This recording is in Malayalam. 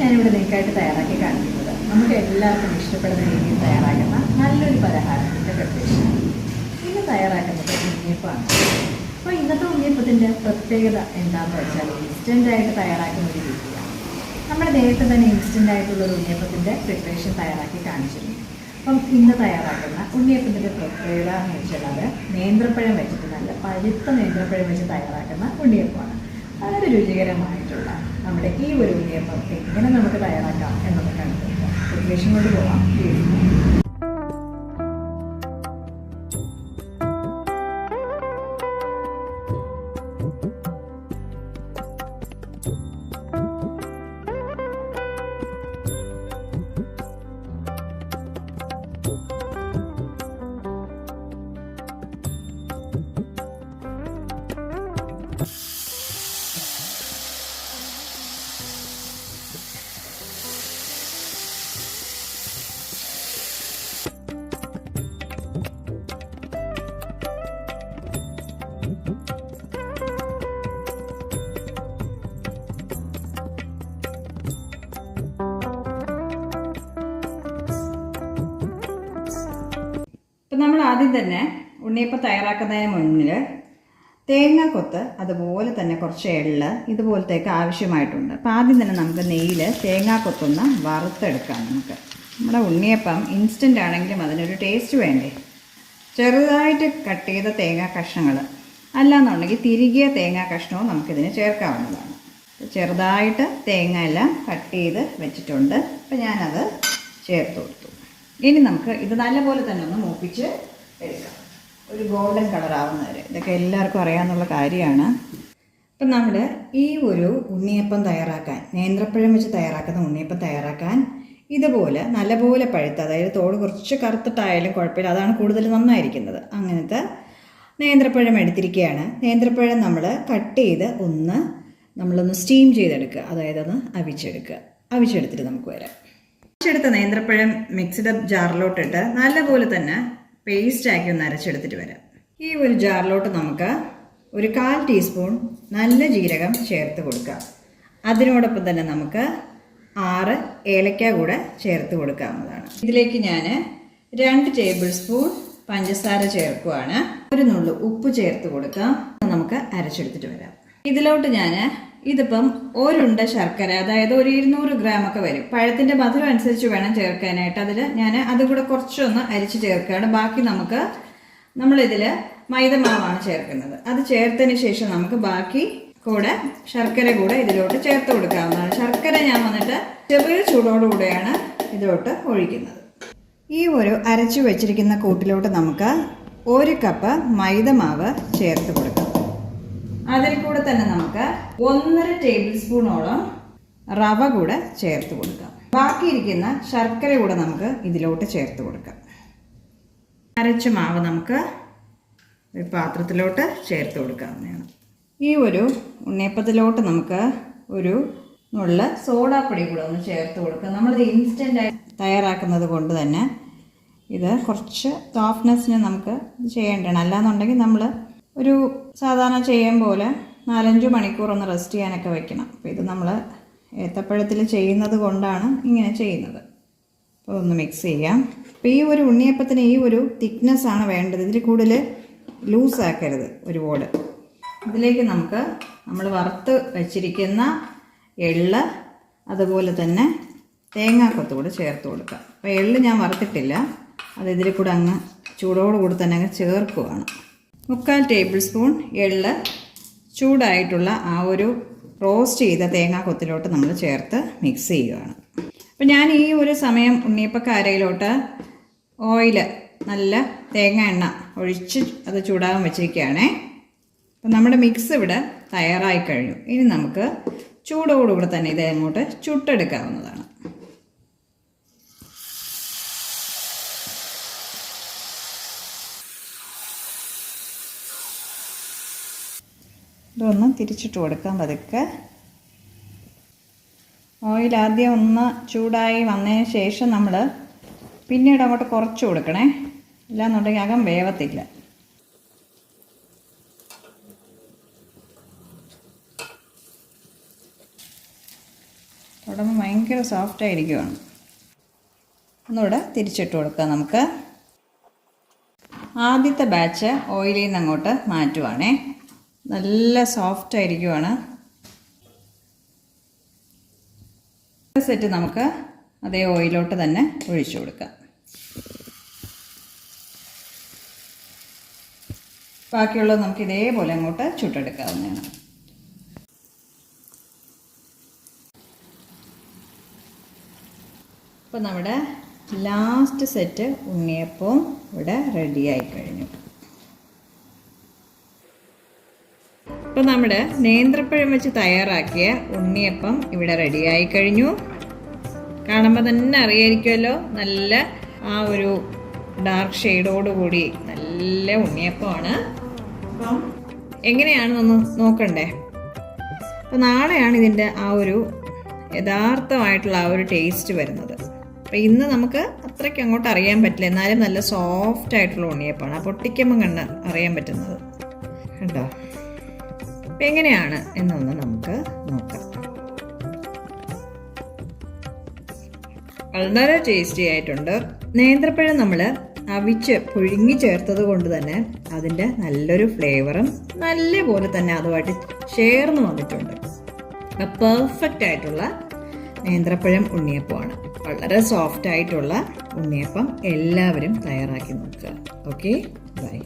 ഞാനിവിടെ നിങ്ങൾക്കായിട്ട് തയ്യാറാക്കി കാണിക്കുന്നത്. നമുക്ക് എല്ലാവർക്കും ഇഷ്ടപ്പെടുന്ന രീതിയിൽ തയ്യാറാക്കുന്ന നല്ലൊരു പലഹാരത്തിന്റെ പ്രത്യേകത ഇന്ന് തയ്യാറാക്കുന്നത് ഉണ്ണിയപ്പമാണ്. അപ്പോൾ ഇന്നത്തെ ഉണ്ണിയപ്പത്തിന്റെ പ്രത്യേകത എന്താണെന്ന് വെച്ചാൽ ഇൻസ്റ്റന്റ് ആയിട്ട് തയ്യാറാക്കുന്ന ഒരു രീതിയാണ്. നമ്മൾ നേരത്തെ തന്നെ ഇൻസ്റ്റന്റ് ആയിട്ടുള്ള ഒരു ഉണ്ണിയപ്പത്തിന്റെ പ്രിപ്പറേഷൻ തയ്യാറാക്കി കാണിച്ചിരുന്നു. അപ്പം ഇന്ന് തയ്യാറാക്കുന്ന ഉണ്ണിയപ്പത്തിന്റെ പ്രത്യേകത എന്ന് വെച്ചാൽ അത് നേന്ത്രപ്പഴം വെച്ചിട്ട് നല്ല പഴുത്ത നേന്ത്രപ്പഴം വെച്ച് തയ്യാറാക്കുന്ന ഉണ്ണിയപ്പമാണ്. വളരെ രുചികരമായിട്ടുള്ള നമ്മുടെ ഈ ഒരു ഉണ്ണിയപ്പം എങ്ങനെ നമുക്ക് തയ്യാറാക്കാം എന്നൊക്കെ കണ്ടിട്ടുണ്ട്. കൊണ്ട് പോകാം ആദ്യം തന്നെ ഉണ്ണിയപ്പം തയ്യാറാക്കുന്നതിന് മുന്നിൽ തേങ്ങ കൊത്ത് അതുപോലെ തന്നെ കുറച്ച് എള്ള് ഇതുപോലത്തേക്ക് ആവശ്യമായിട്ടുണ്ട്. അപ്പോൾ ആദ്യം തന്നെ നമുക്ക് നെയ്യിൽ തേങ്ങാക്കൊത്തൊന്ന് വറുത്തെടുക്കാം നമുക്ക്. നമ്മുടെ ഉണ്ണിയപ്പം ഇൻസ്റ്റന്റ് ആണെങ്കിലും അതിനൊരു ടേസ്റ്റ് വേണ്ടേ? ചെറുതായിട്ട് കട്ട് ചെയ്ത തേങ്ങാ കഷ്ണങ്ങൾ അല്ലാന്നുണ്ടെങ്കിൽ തിരികിയ തേങ്ങാ കഷ്ണവും നമുക്കിതിന് ചേർക്കാവുന്നതാണ്. ചെറുതായിട്ട് തേങ്ങ എല്ലാം കട്ട് ചെയ്ത് വെച്ചിട്ടുണ്ട്. അപ്പം ഞാനത് ചേർത്ത് കൊടുത്തു. ഇനി നമുക്ക് ഇത് നല്ലപോലെ തന്നെ ഒന്ന് മൂപ്പിച്ച് ഒരു ഗോൾഡൻ കളർ ആവുന്നവരെ. ഇതൊക്കെ എല്ലാവർക്കും അറിയാവുന്നുള്ള കാര്യമാണ്. അപ്പം നമ്മൾ ഈ ഒരു ഉണ്ണിയപ്പം തയ്യാറാക്കാൻ നേന്ത്രപ്പഴം വെച്ച് തയ്യാറാക്കുന്ന ഉണ്ണിയപ്പം തയ്യാറാക്കാൻ ഇതുപോലെ നല്ലപോലെ പഴുത്ത് അതായത് തോട് കുറച്ച് കറുത്തിട്ടായാലും കുഴപ്പമില്ല അതാണ് കൂടുതൽ നന്നായിരിക്കുന്നത്. അങ്ങനത്തെ നേന്ത്രപ്പഴം എടുത്തിരിക്കുകയാണ്. നേന്ത്രപ്പഴം നമ്മൾ കട്ട് ചെയ്ത് ഒന്ന് നമ്മളൊന്ന് സ്റ്റീം ചെയ്തെടുക്കുക. അതായത് ഒന്ന് അവിച്ചെടുക്കുക. അവിച്ചെടുത്തിട്ട് നമുക്ക് വരാം. അവിച്ചെടുത്ത നേന്ത്രപ്പഴം മിക്സ്ഡ് ജാറിലോട്ടിട്ട് നല്ലപോലെ തന്നെ പേസ്റ്റ് ആക്കി ഒന്ന് അരച്ചെടുത്തിട്ട് വരാം. ഈ ഒരു ജാറിലോട്ട് നമുക്ക് ഒരു കാൽ ടീസ്പൂൺ നല്ല ജീരകം ചേർത്ത് കൊടുക്കാം. അതിനോടൊപ്പം തന്നെ നമുക്ക് ആറ് ഏലക്ക കൂടെ ചേർത്ത് കൊടുക്കാവുന്നതാണ്. ഇതിലേക്ക് ഞാൻ രണ്ട് ടേബിൾ സ്പൂൺ പഞ്ചസാര ചേർക്കുവാണ്. ഒരു നുള്ളു ഉപ്പ് ചേർത്ത് കൊടുക്കാം. നമുക്ക് അരച്ചെടുത്തിട്ട് വരാം. ഇതിലോട്ട് ഞാൻ ഇതിപ്പം ഒരുണ്ട ശർക്കര അതായത് ഒരു ഇരുന്നൂറ് ഗ്രാം ഒക്കെ വരും. പഴത്തിന്റെ മധുരം അനുസരിച്ച് വേണം ചേർക്കാനായിട്ട്. അതിൽ ഞാൻ അതും കൂടെ കുറച്ചൊന്ന് അരിച്ച് ചേർക്കുകയാണ്. ബാക്കി നമുക്ക് നമ്മളിതിൽ മൈദമാവാണ് ചേർക്കുന്നത്. അത് ചേർത്തതിന് ശേഷം നമുക്ക് ബാക്കി കൂടെ ശർക്കര കൂടെ ഇതിലോട്ട് ചേർത്ത് കൊടുക്കാവുന്നതാണ്. ശർക്കര ഞാൻ വന്നിട്ട് ചെറിയ ചൂടോടുകൂടെയാണ് ഇതിലോട്ട് ഒഴിക്കുന്നത്. ഈ ഒരു അരച്ചു വെച്ചിരിക്കുന്ന കൂട്ടിലോട്ട് നമുക്ക് ഒരു കപ്പ് മൈദമാവ് ചേർത്ത് കൊടുക്കാം. അതിൽ കൂടെ തന്നെ നമുക്ക് ഒന്നര ടേബിൾ സ്പൂണോളം റവ കൂടെ ചേർത്ത് കൊടുക്കാം. ബാക്കിയിരിക്കുന്ന ശർക്കര കൂടെ നമുക്ക് ഇതിലോട്ട് ചേർത്ത് കൊടുക്കാം. അരച്ച മാവ് നമുക്ക് ഒരു പാത്രത്തിലോട്ട് ചേർത്ത് കൊടുക്കാവുന്നതാണ്. ഈ ഒരു ഉണ്ണിയപ്പത്തിലോട്ട് നമുക്ക് ഒരു നുള്ള സോഡാപ്പൊടി കൂടെ ഒന്ന് ചേർത്ത് കൊടുക്കുക നമ്മളിത് ഇൻസ്റ്റന്റായി തയ്യാറാക്കുന്നത് കൊണ്ട് തന്നെ ഇത് കുറച്ച് സോഫ്റ്റ്നെസ്സിന് നമുക്ക് ചെയ്യേണ്ടതാണ്. അല്ലാന്നുണ്ടെങ്കിൽ നമ്മൾ ഒരു സാധാരണ ചെയ്യും പോലെ നാലഞ്ച് മണിക്കൂർ ഒന്ന് റെസ്റ്റ് ചെയ്യാനൊക്കെ വെക്കണം. അപ്പോൾ ഇത് നമ്മൾ ഏത്തപ്പഴത്തിൽ ചെയ്യുന്നത് കൊണ്ടാണ് ഇങ്ങനെ ചെയ്യുന്നത്. അപ്പോൾ ഒന്ന് മിക്സ് ചെയ്യാം. അപ്പോൾ ഈ ഒരു ഉണ്ണിയപ്പത്തിന് ഈ ഒരു തിക്നെസ് ആണ് വേണ്ടത്. ഇതിൽ കൂടുതൽ ലൂസ് ആക്കരുത് ഒരുപാട് ഇതിലേക്ക് നമുക്ക് നമ്മൾ വറുത്ത് വച്ചിരിക്കുന്ന എള്ള് അതുപോലെ തന്നെ തേങ്ങാക്കൊത്ത് കൂടെ ചേർത്ത് കൊടുക്കാം. അപ്പോൾ എള്ള് ഞാൻ വറുത്തിട്ടില്ല. അത് ഇതിൽ കൂടെ അങ്ങ് ചൂടോടുകൂടി തന്നെ അങ്ങ് ചേർക്കുവാണ്. മുക്കാൽ ടേബിൾ സ്പൂൺ എള്ള് ചൂടായിട്ടുള്ള ആ ഒരു റോസ്റ്റ് ചെയ്ത തേങ്ങാക്കൊത്തിലോട്ട് നമ്മൾ ചേർത്ത് മിക്സ് ചെയ്യുകയാണ്. അപ്പം ഞാൻ ഈ ഒരു സമയം ഉണ്ണിയപ്പക്കാരയിലോട്ട് ഓയിൽ നല്ല തേങ്ങ എണ്ണ ഒഴിച്ച് അത് ചൂടാകാൻ വെച്ചിരിക്കുകയാണേ. അപ്പം നമ്മുടെ മിക്സ് ഇവിടെ തയ്യാറായി കഴിഞ്ഞു. ഇനി നമുക്ക് ചൂടോടുകൂടെ തന്നെ ഇത് അങ്ങോട്ട് ചുട്ടെടുക്കാവുന്നതാണ്. ഇതൊന്ന് തിരിച്ചിട്ട് കൊടുക്കാൻ പതുക്കെ. ഓയിൽ ആദ്യം ഒന്ന് ചൂടായി വന്നതിന് ശേഷം നമ്മൾ പിന്നീട് അങ്ങോട്ട് കുറച്ച് കൊടുക്കണേ. ഇല്ലാന്നുണ്ടെങ്കിൽ അകം വേവത്തില്ല. തുടങ്ങുമ്പോൾ ഭയങ്കര സോഫ്റ്റ് ആയിരിക്കുവാണ്. ഒന്നുകൂടെ തിരിച്ചിട്ട് കൊടുക്കാം നമുക്ക്. ആദ്യത്തെ ബാച്ച് ഓയിലിൽ നിന്ന് അങ്ങോട്ട് മാറ്റുവാണേ. നല്ല സോഫ്റ്റ് ആയിരിക്കുവാണ്. സെറ്റ് നമുക്ക് അതേ ഓയിലോട്ട് തന്നെ ഒഴിച്ചു കൊടുക്കാം. ബാക്കിയുള്ളത് നമുക്ക് ഇതേപോലെ അങ്ങോട്ട് ചുട്ടെടുക്കാവുന്നതാണ്. അപ്പോൾ നമ്മുടെ ലാസ്റ്റ് സെറ്റ് ഉണ്ണിയപ്പവും ഇവിടെ റെഡിയായി കഴിഞ്ഞു. ഇപ്പോൾ നമ്മുടെ നേന്ത്രപ്പഴം വെച്ച് തയ്യാറാക്കിയ ഉണ്ണിയപ്പം ഇവിടെ റെഡിയായി കഴിഞ്ഞു. കാണുമ്പോൾ തന്നെ അറിയായിരിക്കുമല്ലോ നല്ല ആ ഒരു ഡാർക്ക് ഷെയ്ഡോടുകൂടി നല്ല ഉണ്ണിയപ്പമാണ്. അപ്പം എങ്ങനെയാണെന്നൊന്ന് നോക്കണ്ടേ? അപ്പോൾ നാളെയാണ് ഇതിന്റെ ആ ഒരു യഥാർത്ഥമായിട്ടുള്ള ആ ഒരു ടേസ്റ്റ് വരുന്നത്. അപ്പോൾ ഇന്ന് നമുക്ക് അത്രയ്ക്ക് അങ്ങോട്ട് അറിയാൻ പറ്റില്ല. എന്നാലും നല്ല സോഫ്റ്റ് ആയിട്ടുള്ള ഉണ്ണിയപ്പമാണ്. ആ പൊട്ടിക്കുമ്പം കണ്ട് അറിയാൻ പറ്റുന്നത്. കണ്ടോ? എങ്ങനെയാണ് എന്നൊന്ന് നമുക്ക് നോക്കാം. വളരെ ടേസ്റ്റി ആയിട്ടുണ്ട്. നേന്ത്രപ്പഴം നമ്മൾ അവിച്ച് പുഴുങ്ങി ചേർത്തത് കൊണ്ട് തന്നെ അതിന്റെ നല്ലൊരു ഫ്ലേവറും നല്ലപോലെ തന്നെ അതുമായിട്ട് ചേർന്ന് വന്നിട്ടുണ്ട്. പെർഫെക്റ്റ് ആയിട്ടുള്ള നേന്ത്രപ്പഴം ഉണ്ണിയപ്പമാണ്. വളരെ സോഫ്റ്റ് ആയിട്ടുള്ള ഉണ്ണിയപ്പം എല്ലാവരും തയ്യാറാക്കി നോക്കുക. Okay bye